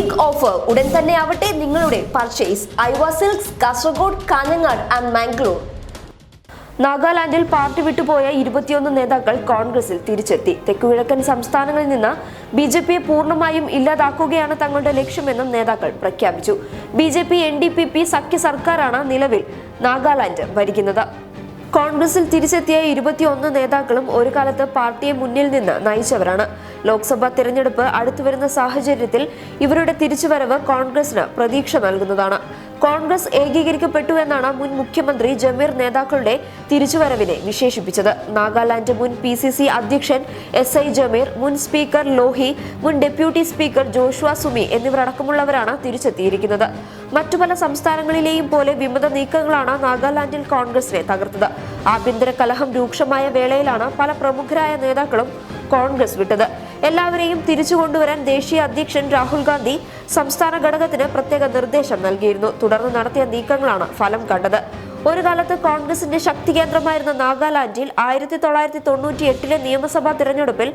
Big offer ഉടൻ തന്നെ ആവട്ടെ നിങ്ങളുടെ purchase Aiwa silks Kasaragod Kanhangad and Mangalore നാഗാലാൻഡിൽ party വിട്ടുപോയ ഇരുപത്തിയൊന്ന് നേതാക്കൾ കോൺഗ്രസിൽ തിരിച്ചെത്തി. തെക്കുകിഴക്കൻ സംസ്ഥാനങ്ങളിൽ നിന്ന് ബി ജെ പിയെ പൂർണമായും ഇല്ലാതാക്കുകയാണ് തങ്ങളുടെ ലക്ഷ്യമെന്നും നേതാക്കൾ പ്രഖ്യാപിച്ചു. B J P N D P P സഖ്യ സർക്കാരാണ് നിലവിൽ നാഗാലാൻഡ് ഭരിക്കുന്നത്. കോൺഗ്രസിൽ തിരിച്ചെത്തിയ ഇരുപത്തിയൊന്ന് നേതാക്കളും ഒരു കാലത്ത് പാർട്ടിയെ മുന്നിൽ നിന്ന് നയിച്ചവരാണ്. ലോക്സഭാ തിരഞ്ഞെടുപ്പ് അടുത്തുവരുന്ന സാഹചര്യത്തിൽ ഇവരുടെ തിരിച്ചുവരവ് കോൺഗ്രസിന് പ്രതീക്ഷ നൽകുന്നതാണ്. കോൺഗ്രസ് ഏകീകരിക്കപ്പെട്ടു എന്നാണ് മുൻ മുഖ്യമന്ത്രി ജമീർ നേതാക്കളുടെ തിരിച്ചുവരവിനെ വിശേഷിപ്പിച്ചത്. നാഗാലാൻഡ് മുൻ പി സി സി അധ്യക്ഷൻ എസ് ഐ ജമീർ മുൻ സ്പീക്കർ ലോഹി മുൻ ഡെപ്യൂട്ടി സ്പീക്കർ ജോഷുവ സുമി എന്നിവരടക്കമുള്ളവരാണ് തിരിച്ചെത്തിയിരിക്കുന്നത്. മറ്റു പല സംസ്ഥാനങ്ങളിലെയും പോലെ വിമത നീക്കങ്ങളാണ് നാഗാലാൻഡിൽ കോൺഗ്രസിനെ തകർത്തത്. ആഭ്യന്തര കലഹം രൂക്ഷമായ വേളയിലാണ് പല പ്രമുഖരായ നേതാക്കളും കോൺഗ്രസ് വിട്ടത്. എല്ലാവരെയും തിരിച്ചു കൊണ്ടുവരാൻ ദേശീയ അധ്യക്ഷൻ രാഹുൽ ഗാന്ധി സംസ്ഥാന ഘടകത്തിന് പ്രത്യേക നിർദ്ദേശം നൽകിയിരുന്നു. തുടർന്ന് നടത്തിയ നീക്കങ്ങളാണ് ഫലം കണ്ടത്. ഒരു കാലത്ത് കോൺഗ്രസിന്റെ ശക്തി കേന്ദ്രമായിരുന്ന നാഗാലാൻഡിൽ ആയിരത്തി തൊള്ളായിരത്തി തൊണ്ണൂറ്റി എട്ടിലെ നിയമസഭാ തിരഞ്ഞെടുപ്പിൽ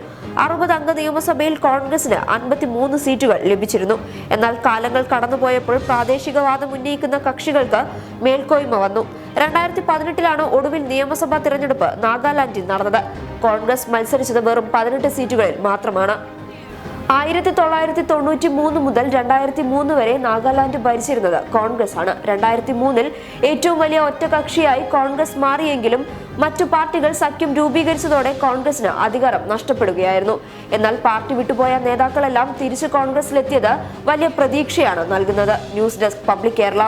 അറുപത് അംഗ നിയമസഭയിൽ കോൺഗ്രസിന് അൻപത്തി മൂന്ന് സീറ്റുകൾ ലഭിച്ചിരുന്നു. എന്നാൽ കാലങ്ങൾ കടന്നുപോയപ്പോൾ പ്രാദേശികവാദം ഉന്നയിക്കുന്ന കക്ഷികൾക്ക് മേൽക്കോയ്മ വന്നു. രണ്ടായിരത്തി പതിനെട്ടിലാണ് ഒടുവിൽ നിയമസഭാ തിരഞ്ഞെടുപ്പ് നാഗാലാൻഡിൽ നടന്നത്. കോൺഗ്രസ് മത്സരിച്ചത് വെറും പതിനെട്ട് സീറ്റുകളിൽ മാത്രമാണ്. ആയിരത്തി തൊള്ളായിരത്തി തൊണ്ണൂറ്റി മൂന്ന് മുതൽ രണ്ടായിരത്തി മൂന്ന് വരെ നാഗാലാൻഡ് ഭരിച്ചിരുന്നത് കോൺഗ്രസ് ആണ് രണ്ടായിരത്തി മൂന്നിൽ ഏറ്റവും വലിയ ഒറ്റകക്ഷിയായി കോൺഗ്രസ് മാറിയെങ്കിലും മറ്റു പാർട്ടികൾ സഖ്യം രൂപീകരിച്ചതോടെ കോൺഗ്രസിന് അധികാരം നഷ്ടപ്പെടുകയായിരുന്നു. എന്നാൽ പാർട്ടി വിട്ടുപോയ നേതാക്കളെല്ലാം തിരിച്ച് കോൺഗ്രസിലെത്തിയത് വലിയ പ്രതീക്ഷയാണ് നൽകുന്നത്. News desk public Kerala.